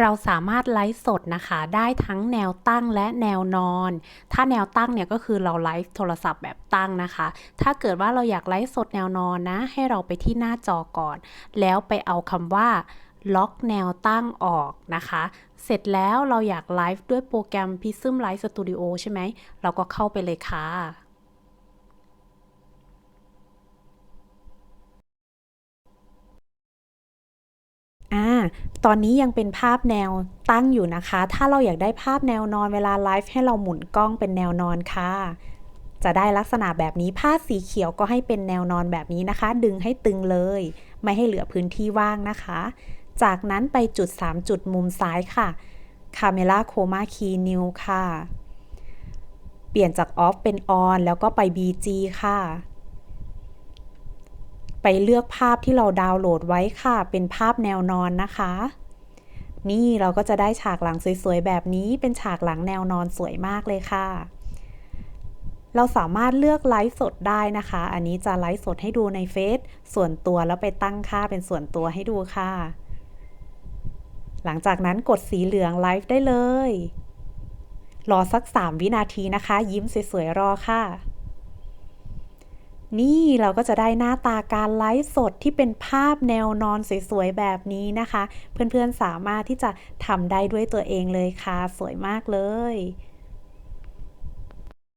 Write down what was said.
เราสามารถไลฟ์สดนะคะ ได้ทั้งแนวตั้งและแนวนอน ถ้าแนวตั้งเนี่ยก็คือเราไลฟ์โทรศัพท์แบบตั้งนะคะ ถ้าเกิดว่าเราอยากไลฟ์สดแนวนอนนะ ให้เราไปที่หน้าจอก่อน แล้วไปเอาคำว่าล็อกแนวตั้งออกนะคะ เสร็จแล้วเราอยากไลฟ์ด้วยโปรแกรม Prism Live Studio ใช่ไหม เราก็เข้าไปเลยค่ะ อ่าตอนนี้ยังเป็นภาพแนวตั้งอยู่นะคะ ถ้าเราอยากได้ภาพแนวนอนเวลาไลฟ์ให้เราหมุนกล้องเป็นแนวนอนค่ะ จะได้ลักษณะแบบนี้ผ้าสีเขียวก็ให้เป็นแนวนอนแบบนี้นะคะ ดึงให้ตึงเลย ไม่ให้เหลือพื้นที่ว่างนะคะ จากนั้นไปจุด 3 จุดมุมซ้ายค่ะ Camera Chroma Key New ค่ะ เปลี่ยนจาก Off เป็น On แล้วก็ไป BG ค่ะ ไปเลือกภาพที่เราดาวน์โหลดไว้ค่ะ เป็นภาพแนวนอนนะคะ นี่เราก็จะได้ฉากหลังสวยๆแบบนี้ เป็นฉากหลังแนวนอนสวยมากเลยค่ะ เราสามารถเลือกไลฟ์สดได้นะคะ อันนี้จะไลฟ์สดให้ดูในเฟซส่วนตัวแล้วไปตั้งค่าเป็นส่วนตัวให้ดูค่ะ หลังจากนั้นกดสีเหลืองไลฟ์ได้เลย รอสัก 3 วินาทีนะคะ ยิ้มสวยๆรอค่ะ นี่เราก็จะได้หน้าตาการไลฟ์สดที่เป็นภาพแนวนอนสวยๆแบบนี้นะคะ เพื่อนๆสามารถที่จะทำได้ด้วยตัวเองเลยค่ะ สวยมากเลย